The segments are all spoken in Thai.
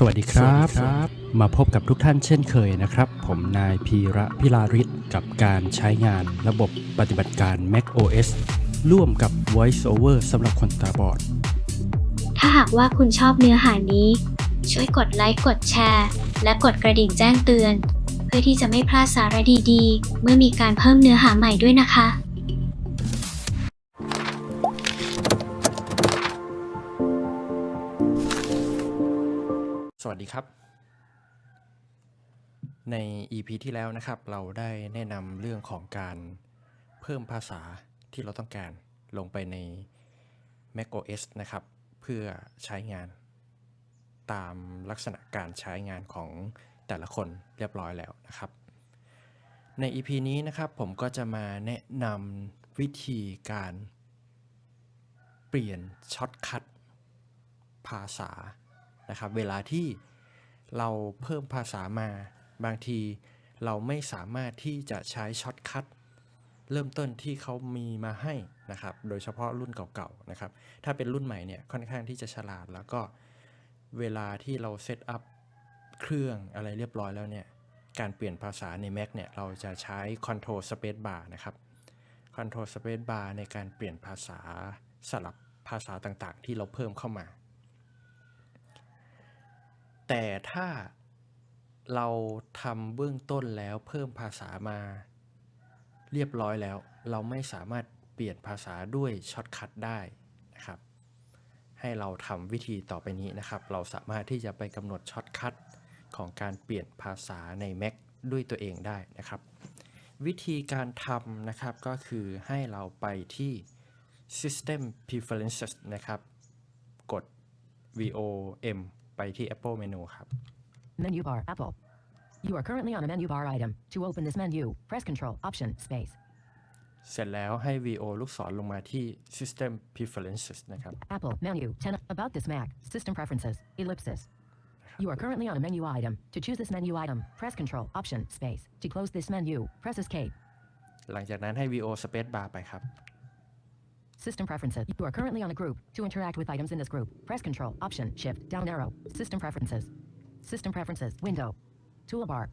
สวัสดีครับมาพบกับทุกท่านเช่นเคยนะครับ ผมนายพีระพิลาริศกับการใช้งานระบบปฏิบัติการ Mac OS ร่วมกับ VoiceOver สำหรับคนตาบอด ถ้าหากว่าคุณชอบเนื้อหานี้ ช่วยกดไลค์กดแชร์ และกดกระดิ่งแจ้งเตือน เพื่อที่จะไม่พลาดสาระดีๆ เมื่อมีการเพิ่มเนื้อหาใหม่ด้วยนะคะ ครับ ใน EP ที่แล้วนะครับ เราได้แนะนำเรื่องของการเพิ่มภาษาที่เราต้องการลงไปใน macOS นะครับ เพื่อใช้งาน ตามลักษณะการใช้งานของแต่ละคนเรียบร้อยแล้วนะครับ ใน EP นี้นะครับผมก็จะมาแนะนำวิธีการเปลี่ยนช็อตคัทภาษานะครับ เวลาที่ เราเพิ่มภาษามา บางทีเราไม่สามารถที่จะใช้ช็อตคัทเริ่มต้นที่เขามีมาให้นะครับ โดยเฉพาะรุ่นเก่าๆนะครับ ถ้าเป็นรุ่นใหม่เนี่ยค่อนข้างที่จะฉลาด แล้วก็เวลาที่เราเซตอัพเครื่องอะไรเรียบร้อยแล้วเนี่ย การเปลี่ยนภาษาใน Mac เนี่ยเราจะใช้ Control Space Bar นะครับ Control Space Bar ในการเปลี่ยนภาษาสลับภาษาต่างๆ ที่เราเพิ่มเข้ามา แต่ถ้าเราทำเบื้องต้นแล้วเพิ่มภาษามา เรียบร้อยแล้ว เราไม่สามารถเปลี่ยนภาษาด้วยช็อตคัทได้นะครับ ให้เราทำวิธีต่อไปนี้นะครับ เราสามารถที่จะไปกำหนดช็อตคัทของการเปลี่ยนภาษาใน Mac ด้วยตัวเองได้นะครับ วิธีการทำนะครับก็คือให้เราไปที่ System Preferences นะครับ กด VOM ไปที่ Apple Menu ครับ Menu bar, Apple. You are currently on a menu bar item. To open this menu, press Control, Option, Space. เสร็จแล้วให้ VO ลูกศรลงมาที่ System Preferences นะครับ Apple, menu, 10. About this Mac, System Preferences, Ellipsis. You are currently on a menu item. To choose this menu item, press Control, Option, Space. To close this menu, press Escape. หลังจากนั้นให้ VO Space Bar ไปครับ System Preferences. You are currently on a group. To interact with items in this group, press Control, Option, Shift, down arrow. System Preferences. System Preferences, window. Toolbar.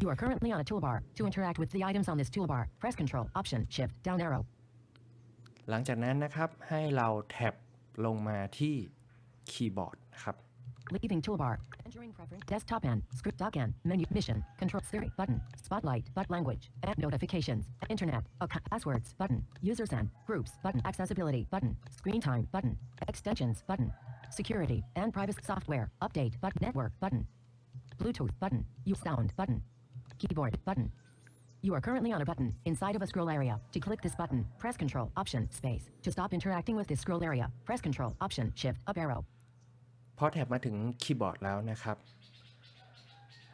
You are currently on a toolbar. To interact with the items on this toolbar, press Control, Option, Shift, down arrow. หลังจากนั้นนะครับให้เราแท็บลงมาที่คีย์บอร์ดนะครับ Leaving toolbar. Entering preference. Desktop and script dock and menu mission. Control Siri button. Spotlight but language. App notifications. Internet. Account passwords button. Users and groups button. Accessibility button. Screen time button. Extensions button. Security and privacy software. Update button. Network button. Bluetooth button. Use sound button. Keyboard button. You are currently on a button inside of a scroll area. To click this button, press Control Option Space. To stop interacting with this scroll area, press Control Option Shift Up arrow. พอแท็บมาถึงคีย์บอร์ดแล้วนะครับ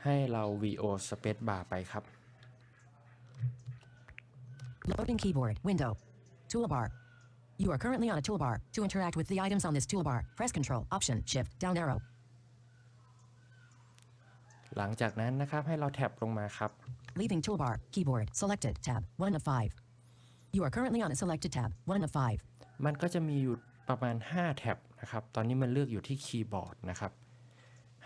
ให้เรา VO Space Bar ไปครับ Loading keyboard window. Toolbar. You are currently on a toolbar. To interact with the items on this toolbar, press Control Option Shift down arrow. หลังจากนั้นนะครับให้เราแท็บลงมาครับ Leaving toolbar. Keyboard. Selected. Tab. 1 of 5. You are currently on a selected tab. 1 of 5. มันก็จะมีอยู่ประมาณ 5 แท็บ นะครับ ตอนนี้มันเลือกอยู่ที่คีย์บอร์ดนะครับ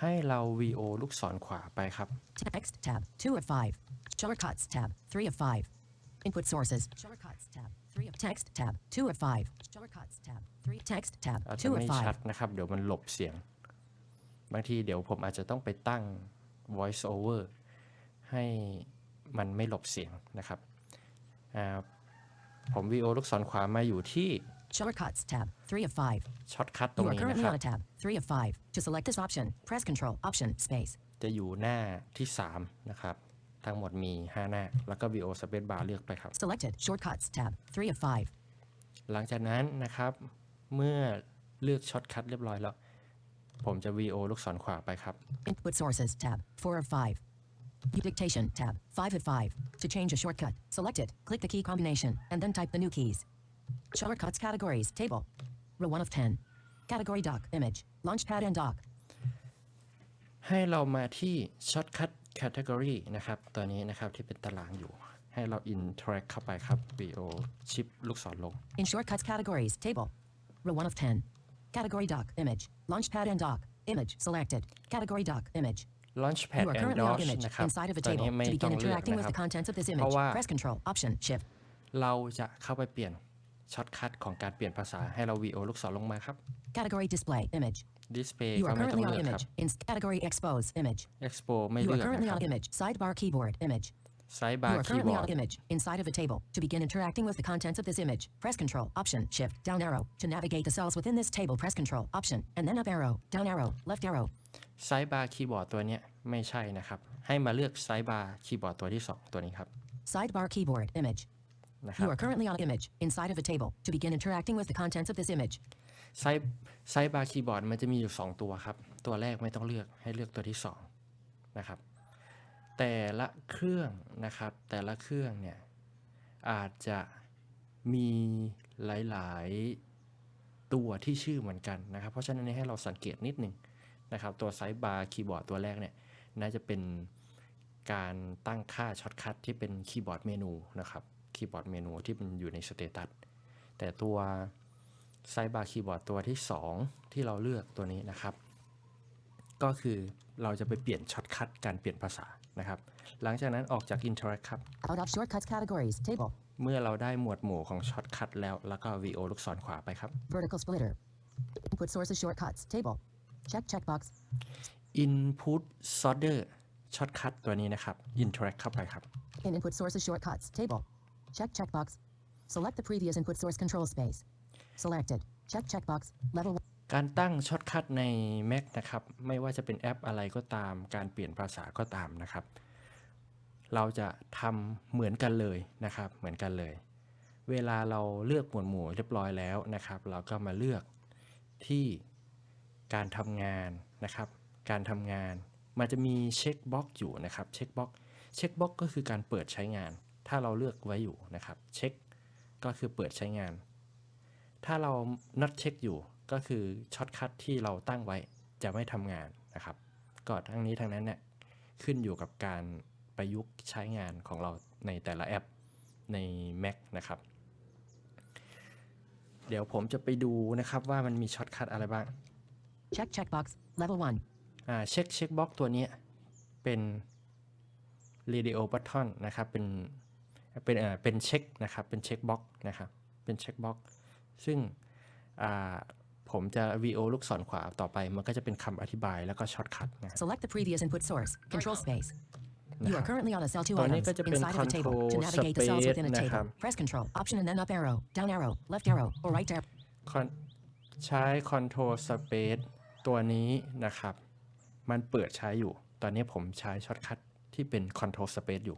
ให้เรา VO ลูกศรขวาไปครับ Text tab. 2 of 5. Shortcuts tab. 3 of 5. Input sources. Shortcuts tab. 3 of text tab. 2 of 5. Shortcuts tab. 3 text tab. อาจจะ2 of ไม่ชัด 5. นะครับ เดี๋ยวมันหลบเสียง บางทีเดี๋ยวผมอาจจะต้องไปตั้ง voice over ให้มันไม่หลบเสียงนะครับอ่าผม VO ลูกศรขวามาอยู่ที่ Shortcuts tab. 3 of 5. ช็อตคัทตรง You are นี้นะ currently ครับ on a tab. 3 of 5. To select this option, press Control Option Space. จะอยู่หน้าที่ 3 นะครับ ทั้งหมดมี 5 หน้า แล้วก็ VO Space Bar เลือกไปครับ Selected. Shortcuts tab. 3 of 5. หลังจากนั้นนะครับ เมื่อเลือกช็อตคัทเรียบร้อยแล้ว ผมจะ VO ลูกศรขวาไปครับ Input sources tab. 4 of 5. View Dictation tab. 5 of 5. To change a shortcut, select it. Click the key combination and then type the new keys. Shortcuts categories table. Row 1 of 10. Category dock image. Launchpad and dock. ให้เรามาที่ Shortcut Category นะครับ ตัวนี้นะครับที่เป็นตารางอยู่ ให้เรา Interact เข้าไปครับ VO ชิปลูกศรลง In shortcuts categories table. Row 1 of 10. Category dock image. Launchpad and dock. Image selected. Category doc. Image. launchpad You are and currently on doge image นะครับ inside of a ตัว table. นี้ไม่ To ต้อง begin เลือก interacting นะ with ครับ the contents of this เพ image, ราะว่า press Control Option Shift. เราจะเข้าไปเปลี่ยน ช็อตคัทของการเปลี่ยนภาษาให้เรา VO ลูกศรลงมาครับ Category display. Image. display You ก็ are ไม่ต้อง currently on เลือกครับ image. In category expose. Image. expo ไม่ You เลื are อก currently นะค on รับ image. Sidebar keyboard. Image. sidebar You are currently keyboard on image inside of a table. To begin interacting with the contents of this image, press Control Option Shift down arrow. To navigate the cells within this table, press Control Option and then up arrow, down arrow, left arrow. sidebar keyboard ตัวเนี้ยไม่ใช่นะครับ ให้มาเลือก sidebar keyboard ตัวที่ 2 ตัวนี้ครับ Sidebar keyboard. Image. นะครับ You are currently on image inside of a table. To begin interacting with the contents of this image, side sidebar keyboard มันจะมีอยู่ 2 ตัวครับ ตัวแรกไม่ต้องเลือกให้เลือกตัวที่ 2 นะครับ แต่ละเครื่องนะครับ แต่ละเครื่องเนี่ย อาจจะมีหลายๆ ตัวที่ชื่อเหมือนกันนะครับ เพราะฉะนั้นให้เราสังเกตนิดหนึ่งนะครับ ตัวไซส์บาร์คีย์บอร์ดตัวแรกเนี่ย น่าจะเป็นการตั้งค่าช็อตคัทที่เป็นคีย์บอร์ดเมนูนะครับ คีย์บอร์ดเมนูที่มันอยู่ในสเตตัสแต่ตัวไซส์บาร์คีย์บอร์ดตัวที่ 2 ที่เราเลือกตัวนี้นะครับ ก็คือเราจะไปเปลี่ยนช็อตคัทการเปลี่ยนภาษานะครับ หลังจากนั้นออกจาก Interact ครับ out of shortcuts categories, table, เมื่อเราได้หมวดหมู่ของช็อตคัทแล้ว แล้วก็ VO ลูกศรขวาไปครับ vertical splitter, input sources shortcuts, table, check checkbox, Input Sorter ช็อตคัทตัวนี้นะครับ Interact เข้าไปครับ in input sources shortcuts, table, check checkbox, select the previous input source control space, selected, check checkbox, level การตั้งช็อตคัทใน Mac นะครับ ไม่ว่าจะเป็นแอปอะไรก็ตาม การเปลี่ยนภาษาก็ตามนะครับ เราจะทำเหมือนกันเลยนะครับ เหมือนกันเลย เวลาเราเลือกหมวดหมู่เรียบร้อยแล้วนะครับ เราก็มาเลือกที่การทำงานนะครับ การทำงาน มันจะมีเช็คบ็อกอยู่นะครับ เช็คบ็อก เช็คบ็อกก็คือการเปิดใช้งาน ถ้าเราเลือกไว้อยู่นะครับเช็คก็คือเปิดใช้งาน ถ้าเรา not เช็คอยู่ก็คือช็อตคัทที่เราตั้งไว้จะไม่ทำงานนะครับ ก็ทั้งนี้ทั้งนั้นเนี่ยขึ้นอยู่กับการประยุกต์ใช้งานของเราในแต่ละแอปใน Mac นะครับ เดี๋ยวผมจะไปดูนะครับว่ามันมีช็อตคัทอะไรบ้าง check checkbox, level 1, อ่าเช็คเช็คบ็อกตัวเนี้ยเป็น radio button นะครับ เป็น เป็นเอ่อเป็นเช็คนะครับเป็นเช็คบ็อกนะครับเป็นเช็คบ็อกซึ่งอ่าผมจะ VO ลูกศรขวาต่อไปมันก็จะเป็นคำอธิบายแล้วก็ช็อตคัทนะครับ select the previous input source, control space. นะ You ครั are บ currently on a cell 2ตัวนี้ items ก็จะเป็น inside of a table. To control navigate the cells space within a นะครับ table, press Control Option and then up arrow, down arrow, left arrow, or right arrow. คอนใช้ Control Space ตัวนี้นะครับ มันเปิดใช้อยู่ ตอนนี้ผมใช้ช็อตคัทที่เป็น Control Space อยู่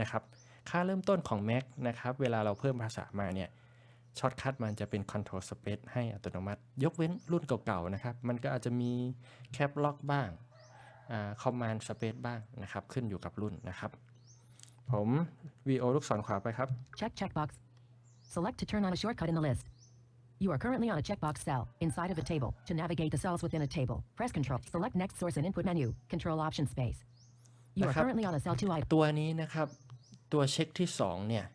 นะครับ ค่าเริ่มต้นของ Mac นะครับ เวลาเราเพิ่มภาษามาเนี่ยช็อตคัทมันจะเป็น Control Space ให้อัตโนมัติ ยกเว้นรุ่นเก่าๆนะครับ มันก็อาจจะมี Cap Lock บ้างอ่า Command Space บ้างนะครับ ขึ้นอยู่กับรุ่นนะครับ ผม VO ลูกศรขวาไปครับ Check checkbox. Select to turn on a shortcut in the list. You are currently on a checkbox cell inside of a table. To navigate the cells within a table, press Control. Select next source in input menu. Control Option space. You are นะครับ currently on a cell 2 item. ตัวนี้นะครับ ตัวเช็คที่2เนี่ย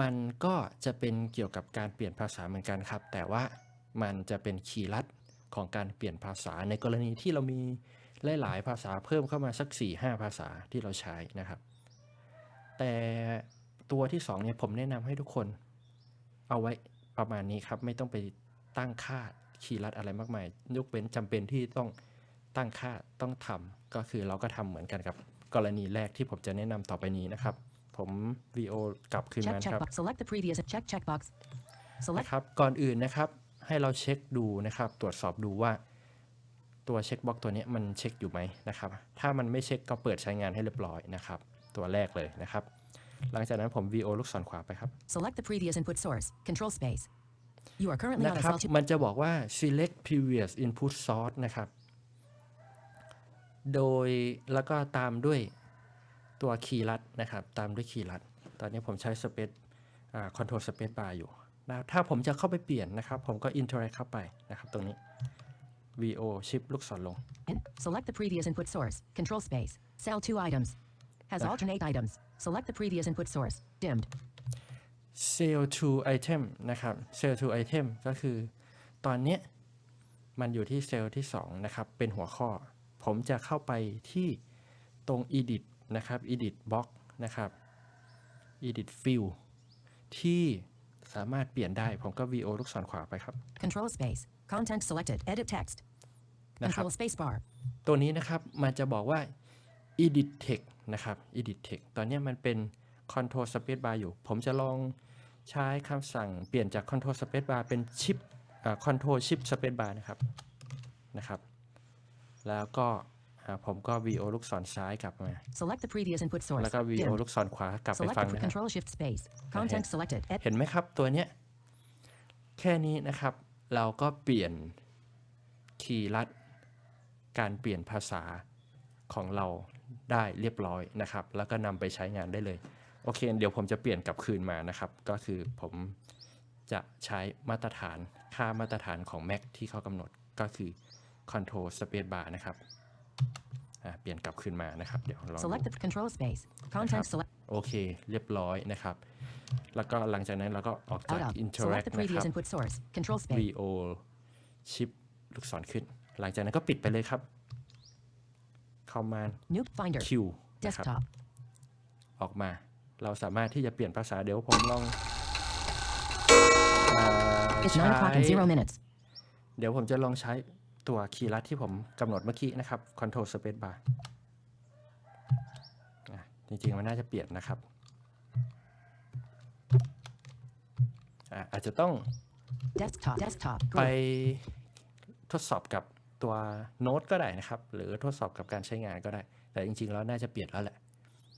มันก็จะเป็นเกี่ยวกับการเปลี่ยนภาษาเหมือนกันครับ แต่ว่ามันจะเป็นคีย์ลัดของการเปลี่ยนภาษาในกรณีที่เรามีหลาย ๆ ภาษาเพิ่มเข้ามาสัก 4-5 ภาษาที่เราใช้นะครับ แต่ตัวที่2เนี่ยผมแนะนำให้ทุกคนเอาไว้ประมาณนี้ครับไม่ต้องไปตั้งค่าคีย์ลัดอะไรมากมายยกเว้นจำเป็นที่ต้องตั้งค่าต้องทำก็คือเราก็ทำเหมือนกันกับกรณีแรกที่ผมจะแนะนำต่อไปนี้นะครับ ผม VO กลับคืน Check มาครับ checkbox. Select the previous check checkbox. Select นะครับก่อนอื่นนะครับให้เราเช็คดูนะครับ ตรวจสอบดูว่าตัวเช็คบ็อกตัวนี้มันเช็คอยู่ไหมนะครับ ถ้ามันไม่เช็คก็เปิดใช้งานให้เรียบร้อยนะครับ ตัวแรกเลยนะครับ หลังจากนั้นผม VO ลูกศรขวาไปครับ select the previous input source. Control space. You are currently นะ on a ครับ cell 2มันจะบอกว่า select previous input source นะครับ โดยแล้วก็ตามด้วย ตัวคีย์ลัดนะครับ ตามด้วยคีย์ลัด ตอนนี้ผมใช้ space อ่า control space bar อยู่นะถ้าผมจะเข้าไปเปลี่ยนนะครับ ผมก็ interact เข้าไปนะครับตรงนี้ VO shift ลูกศรลง In- Select the previous input source. Control space. Cell 2 items. Has Okay. alternate items. Select the previous input source. Dimmed. sell to item นะครับ sell to item ก็คือตอนเนี้ยมันอยู่ที่เซลล์ที่2นะครับ เป็นหัวข้อ ผมจะเข้าไปที่ตรง edit นะครับ edit box นะครับ edit field ที่สามารถเปลี่ยนได้ ผมก็ VO ลูกศรขวาไปครับ Control space. Content selected. Edit text. นะครับ Control space bar. ตัวนี้นะครับมันจะบอกว่า edit text นะครับ edit text ตอนเนี้ยมันเป็น control space bar อยู่ ผมจะลองใช้คำสั่งเปลี่ยนจาก control space bar เป็น shift อ่า control shift space bar นะครับนะครับ แล้วก็ อ่าผมก็ VO ลูกศรซ้ายกลับมา Select the previous input source. แล้วก็ VO Dim. ลูกศรขวากลับไป Select ฟัง the นะครับ Control shift space. Content selected. Ed- เห็นไหมครับตัวเนี้ยแค่นี้นะครับ เราก็เปลี่ยนคีย์ลัดการเปลี่ยนภาษาของเราได้เรียบร้อยนะครับ แล้วก็นำไปใช้งานได้เลย โอเค เดี๋ยวผมจะเปลี่ยนกลับคืนมานะครับ ก็คือผมจะใช้มาตรฐานค่ามาตรฐานของ Mac ที่เขากำหนดก็คือ Control Space Bar นะครับอะ เปลี่ยนกลับคืนมานะครับ เดี๋ยวลองดู Select the control space. Content select โอเค เรียบร้อยนะครับ แล้วก็หลังจากนั้นเราก็ออกจาก out of. Interact Select the นะค previous รับ input source. Control space. VO ชิปลูกศรขึ้น หลังจากนั้นก็ปิดไปเลยครับ Command New finder. Q นะครับ Desktop. ออกมา เราสามารถที่จะเปลี่ยนภาษาเดี๋ยวผมลองอ่า It's ใช้9 o'clock and 0 minutes. เดี๋ยวผมจะลองใช้ ตัวคีย์ลัดที่ผมกำหนดเมื่อกี้นะครับ Control Space Bar อะจริงๆ มันน่าจะเปลี่ยนนะครับอะอาจจะต้อง Desktop. Desktop. ไป Group. ทดสอบกับตัวโน้ตก็ได้นะครับ หรือทดสอบกับการใช้งานก็ได้ แต่จริงๆ แล้วน่าจะเปลี่ยนแล้วแหละ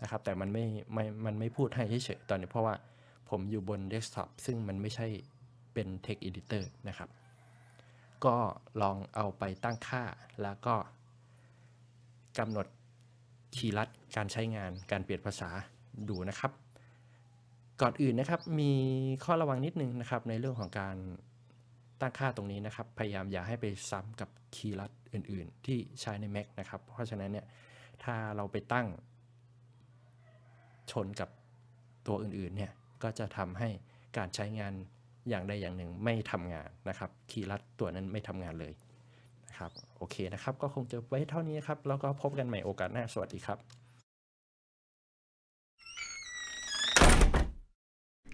นะครับ แต่มันไม่ไม่ มันไม่พูดให้เฉยๆ ตอนนี้เพราะว่าผมอยู่บนเดสก์ท็อปซึ่งมันไม่ใช่เป็น Text Editor นะครับ ก็ลองเอาไปตั้งค่า แล้วก็กำหนดคีย์ลัดการใช้งานการเปลี่ยนภาษาดูนะครับ ก่อนอื่นนะครับมีข้อระวังนิดนึงนะครับในเรื่องของการตั้งค่าตรงนี้นะครับ พยายามอย่าให้ไปซ้ำกับคีย์ลัดอื่น ๆ ที่ใช้ใน Mac นะครับ เพราะฉะนั้นเนี่ยถ้าเราไปตั้ง ชนกับตัวอื่น ๆ เนี่ยก็จะทำให้การใช้งาน อย่างใดอย่างหนึ่งไม่ทำงานนะครับคีย์ลัดตัวนั้นไม่ทำงานเลยนะครับโอเคนะครับ ก็คงจะไว้เท่านี้ครับ แล้วก็พบกันใหม่โอกาสหน้าสวัสดีครับ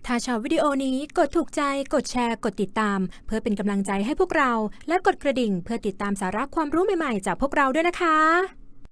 ถ้าชอบวิดีโอนี้กดถูกใจ กดแชร์ กดติดตาม เพื่อเป็นกำลังใจให้พวกเรา และกดกระดิ่งเพื่อติดตามสาระความรู้ใหม่ๆ จากพวกเราด้วยนะคะ